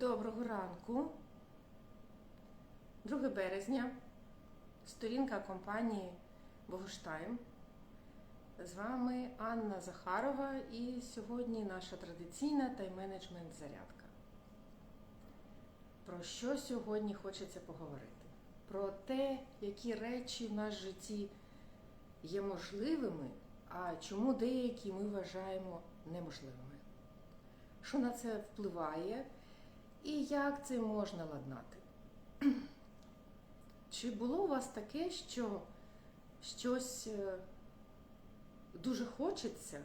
Доброго ранку. 2 березня. Сторінка компанії Богоштайм. З вами Анна Захарова і сьогодні наша традиційна тайм-менеджмент зарядка. Про що сьогодні хочеться поговорити? Про те, які речі в нас в житті є можливими, а чому деякі ми вважаємо неможливими. Що на це впливає і як це можна ладнати? Чи було у вас таке, що щось е, дуже хочеться,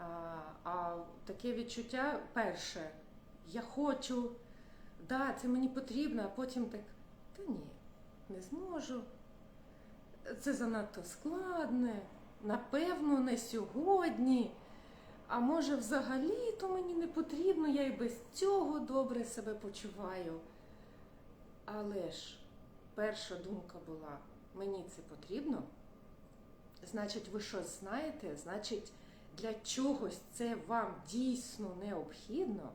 а, а таке відчуття перше, я хочу, да, це мені потрібно, а потім так, та ні, не зможу. Це занадто складне, напевно, не сьогодні. А може, взагалі то мені не потрібно, я і без цього добре себе почуваю. Але ж перша думка була: мені це потрібно. Значить, ви щось знаєте, значить, для чогось це вам дійсно необхідно.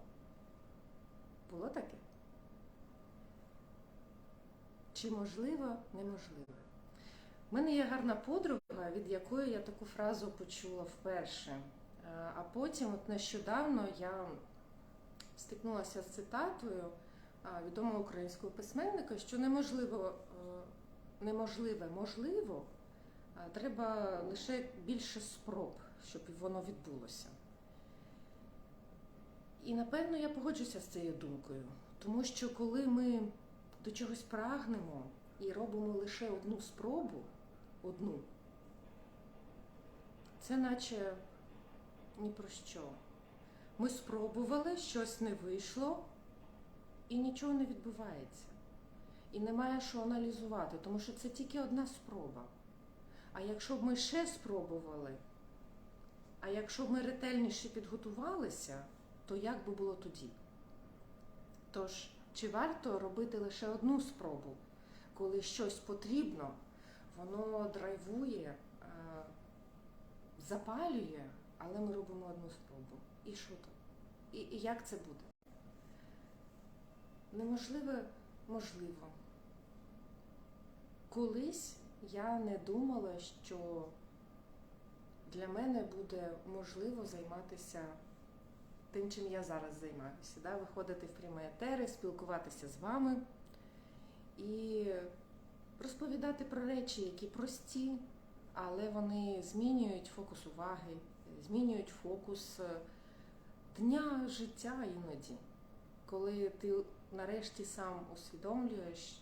Було таке? Чи можливо, неможливо? У мене є гарна подруга, від якої я таку фразу почула вперше. Е, А потім, от нещодавно, я стикнулася з цитатою відомого українського письменника, що неможливо, е, неможливе можливо, треба лише більше спроб, щоб воно відбулося. І напевно я погоджуся з цією думкою, тому що коли ми до чогось прагнемо і робимо лише одну спробу, одну, це наче ні про що. Ми спробували, щось не вийшло, і нічого не відбувається. І немає що аналізувати, тому що це тільки одна спроба. А якщо б ми ще спробували, а якщо б ми ретельніше підготувалися, то як би було тоді? Тож, чи варто робити лише одну спробу, коли щось потрібно, воно драйвує, е, запалює, але ми робимо одну спробу. І що то? І, і як це буде? Неможливе, можливо. Колись я не думала, що для мене буде можливо займатися тим, чим я зараз займаюся. Да? Виходити в прямі етери, спілкуватися з вами і розповідати про речі, які прості, але вони змінюють фокус уваги, змінюють фокус е, дня життя іноді, коли ти нарешті сам усвідомлюєш,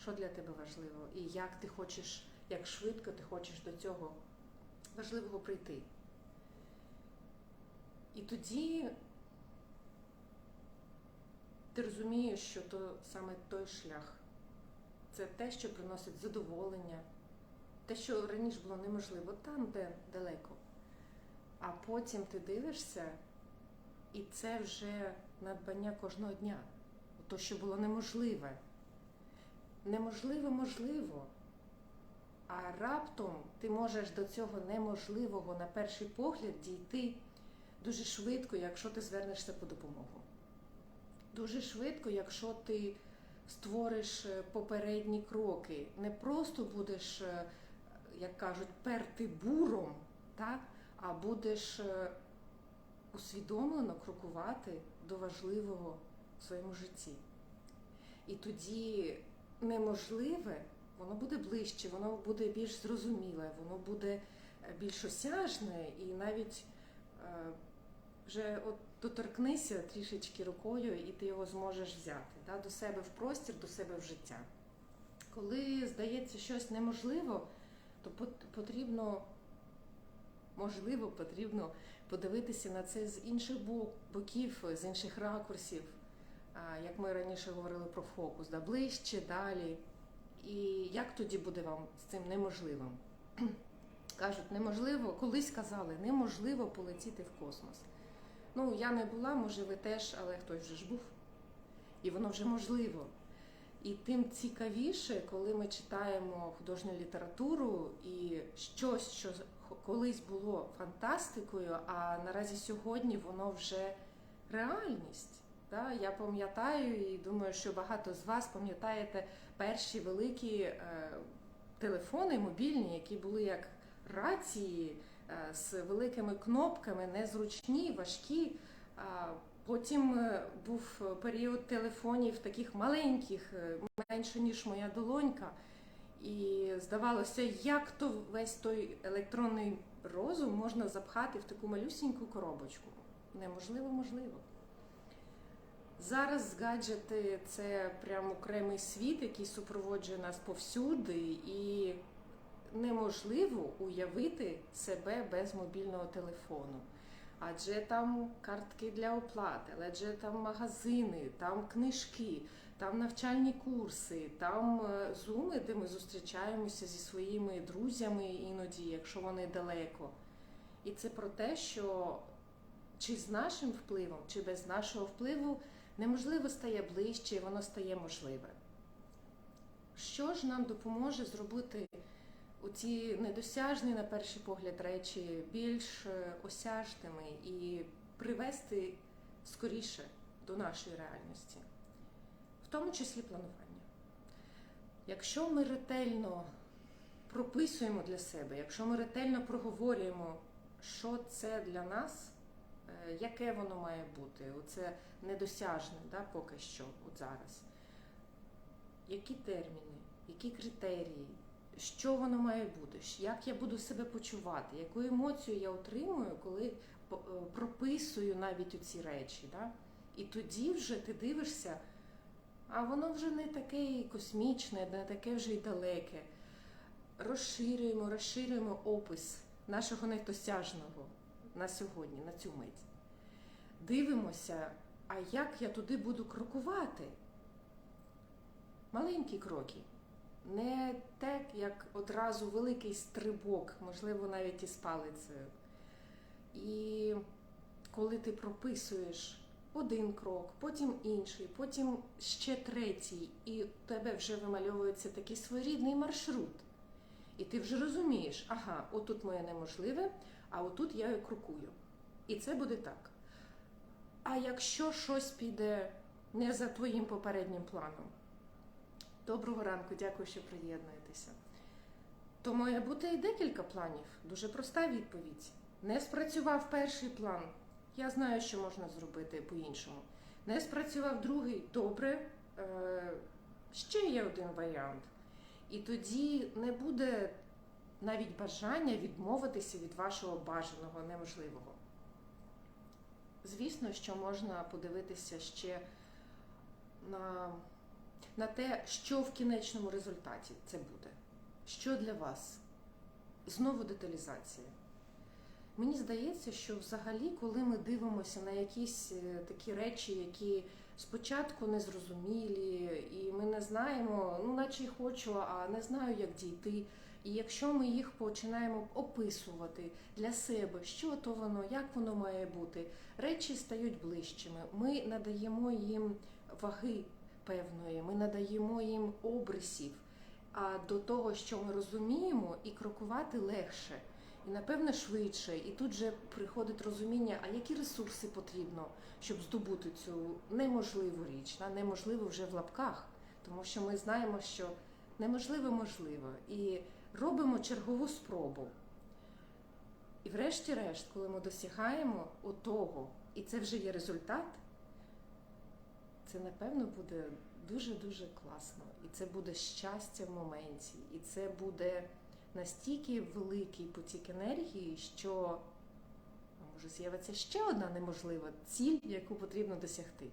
що для тебе важливо, і як ти хочеш, як швидко ти хочеш до цього важливого прийти. І тоді ти розумієш, що то саме той шлях. Це те, що приносить задоволення, те, що раніше було неможливо, там, де далеко. А потім ти дивишся, і це вже надбання кожного дня. То, що було неможливе. Неможливе можливо. А раптом ти можеш до цього неможливого на перший погляд дійти дуже швидко, якщо ти звернешся по допомогу. Дуже швидко, якщо ти створиш е, попередні кроки, не просто будеш, е, як кажуть, перти буром, так? А будеш е, усвідомлено крокувати до важливого в своєму житті. І тоді неможливе, воно буде ближче, воно буде більш зрозуміле, воно буде більш осяжне і навіть е, вже от доторкнися трішечки рукою, і ти його зможеш взяти да, до себе в простір, до себе в життя. Коли здається щось неможливо, то потрібно, можливо, потрібно подивитися на це з інших боків, з інших ракурсів, як ми раніше говорили про фокус, да, ближче, далі. І як тоді буде вам з цим неможливим? Кажуть, неможливо, колись казали, неможливо полетіти в космос. Ну, я не була, може, ви теж, але хтось вже ж був. І воно вже можливо. І тим цікавіше, коли ми читаємо художню літературу і щось, що колись було фантастикою, а наразі сьогодні воно вже реальність. Да? Я пам'ятаю і думаю, що багато з вас пам'ятаєте перші великі е, телефони мобільні, які були як рації е, з великими кнопками, незручні, важкі. Потім е, був період телефонів таких маленьких, е, менше ніж моя долонька. І здавалося, як то весь той електронний розум можна запхати в таку малюсіньку коробочку. Неможливо, можливо. Зараз гаджети це прям окремий світ, який супроводжує нас повсюди, і неможливо уявити себе без мобільного телефону. Адже там картки для оплати, адже там магазини, там книжки, там навчальні курси, там е, зуми, де ми зустрічаємося зі своїми друзями іноді, якщо вони далеко. І це про те, що чи з нашим впливом, чи без нашого впливу неможливо стає ближче, і воно стає можливе. Що ж нам допоможе зробити оці недосяжні, на перший погляд, речі більш е, осяжними і привести скоріше до нашої реальності, в тому числі планування. Якщо ми ретельно прописуємо для себе, якщо ми ретельно проговорюємо, що це для нас, е, яке воно має бути, оце недосяжне, да, поки що, от зараз, які терміни, які критерії, що воно має бути, як я буду себе почувати, яку емоцію я отримую, коли е, прописую навіть оці речі. Да? І тоді вже ти дивишся, а воно вже не таке космічне, не таке вже й далеке. Розширюємо, розширюємо опис нашого недосяжного на сьогодні, на цю мить. Дивимося, а як я туди буду крокувати? Маленькі кроки. Не так, як одразу великий стрибок, можливо, навіть із палицею. І коли ти прописуєш один крок, потім інший, потім ще третій, і у тебе вже вимальовується такий своєрідний маршрут. І ти вже розумієш, ага, отут моє неможливе, а отут я крокую. І це буде так. А якщо щось піде не за твоїм попереднім планом, доброго ранку, дякую, що приєднуєтеся. То має бути декілька планів. Дуже проста відповідь. Не спрацював перший план. Я знаю, що можна зробити по-іншому. Не спрацював другий добре. Е, ще є один варіант. І тоді не буде навіть бажання відмовитися від вашого бажаного, неможливого. Звісно, що можна подивитися ще на, на те, що в кінечному результаті це буде. Що для вас? Знову деталізація. Мені здається, що взагалі, коли ми дивимося на якісь е, такі речі, які спочатку незрозумілі, і ми не знаємо, ну наче й хочу, а не знаю, як дійти. І якщо ми їх починаємо описувати для себе, що то воно, як воно має бути, речі стають ближчими. Ми надаємо їм ваги певної, ми надаємо їм обрисів. А до того, що ми розуміємо, і крокувати легше, і напевне швидше. І тут же приходить розуміння, а які ресурси потрібно, щоб здобути цю неможливу річ, на неможливу вже в лапках, тому що ми знаємо, що неможливе можливо, і робимо чергову спробу. І врешті-решт, коли ми досягаємо отого, і це вже є результат, це напевно буде дуже-дуже класно. І це буде щастя в моменті. І це буде настільки великий потік енергії, що може з'явиться ще одна неможлива ціль, яку потрібно досягти.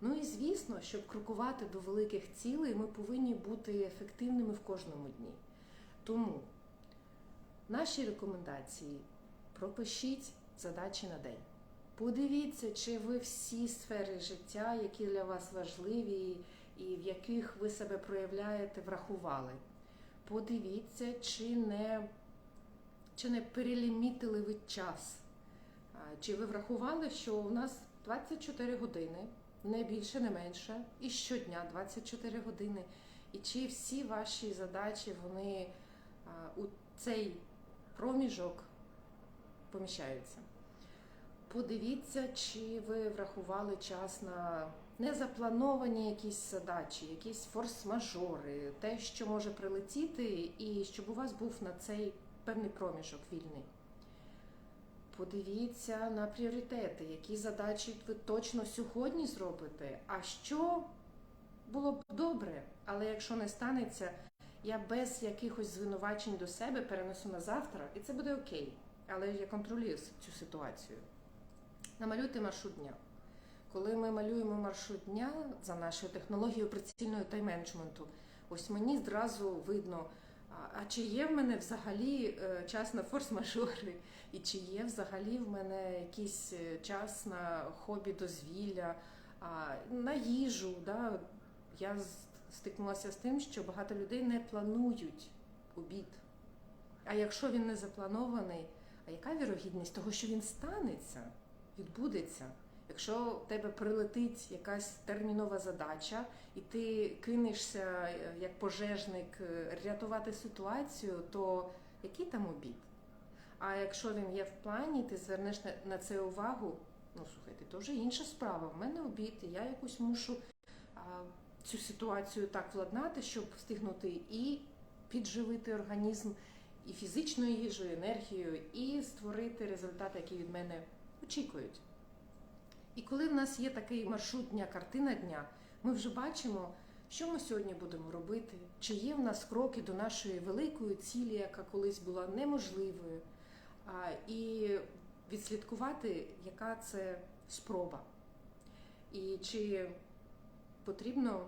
Ну і звісно, щоб крокувати до великих цілей, ми повинні бути ефективними в кожному дні. Тому наші рекомендації пропишіть задачі на день. Подивіться, чи ви всі сфери життя, які для вас важливі і в яких ви себе проявляєте, врахували. Подивіться, чи не, чи не перелімітили ви час. Чи ви врахували, що у нас 24 години, не більше, не менше, і щодня 24 години. І чи всі ваші задачі вони у цей проміжок поміщаються? Подивіться, чи ви врахували час на незаплановані якісь задачі, якісь форс-мажори, те, що може прилетіти, і щоб у вас був на цей певний проміжок вільний. Подивіться на пріоритети, які задачі ви точно сьогодні зробите, а що було б добре, але якщо не станеться, я без якихось звинувачень до себе перенесу на завтра, і це буде окей. Але я контролюю цю ситуацію. Намалюйте маршрут дня. Коли ми малюємо маршрут дня за нашою технологією прицільного тайм-менеджменту, ось мені зразу видно, а, чи є в мене взагалі е, час на форс-мажори, і чи є взагалі в мене якийсь е, час на хобі дозвілля, на їжу. Да? Я стикнулася з тим, що багато людей не планують обід. А якщо він не запланований, а яка вірогідність того, що він станеться, відбудеться? Якщо в тебе прилетить якась термінова задача, і ти кинешся е, як пожежник е, рятувати ситуацію, то який там обід? А якщо він є в плані, ти звернеш на, це увагу, ну слухайте, то вже інша справа. В мене обід, і я якусь мушу а, цю ситуацію так владнати, щоб встигнути і підживити організм і фізичною їжею, і енергією, і створити результати, які від мене очікують. І коли в нас є такий маршрут дня, картина дня, ми вже бачимо, що ми сьогодні будемо робити, чи є в нас кроки до нашої великої цілі, яка колись була неможливою, і відслідкувати, яка це спроба. І чи потрібно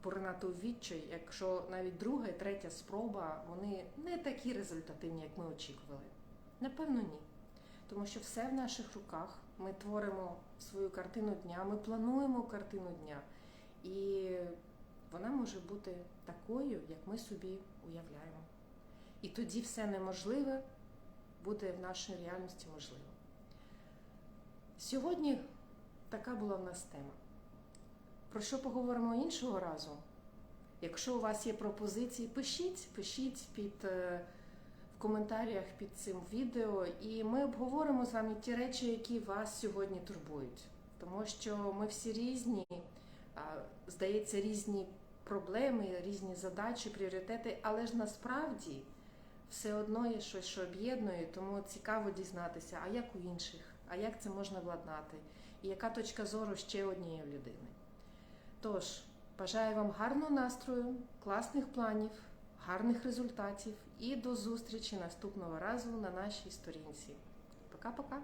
поринати у відчай, якщо навіть друга і третя спроба вони не такі результативні, як ми очікували? Напевно, ні. Тому що все в наших руках. Ми творимо свою картину дня, ми плануємо картину дня, і вона може бути такою, як ми собі уявляємо. І тоді все неможливе буде в нашій реальності можливо. Сьогодні така була в нас тема. Про що поговоримо іншого разу? Якщо у вас є пропозиції, пишіть, пишіть під е, в коментарях під цим відео, і ми обговоримо з вами ті речі, які вас сьогодні турбують. Тому що ми всі різні, здається, різні проблеми, різні задачі, пріоритети, але ж насправді все одно є щось, що об'єднує, тому цікаво дізнатися, а як у інших, а як це можна владнати, і яка точка зору ще однієї людини. Тож, бажаю вам гарного настрою, класних планів, гарних результатів і до зустрічі наступного разу на нашій сторінці. Пока-пока!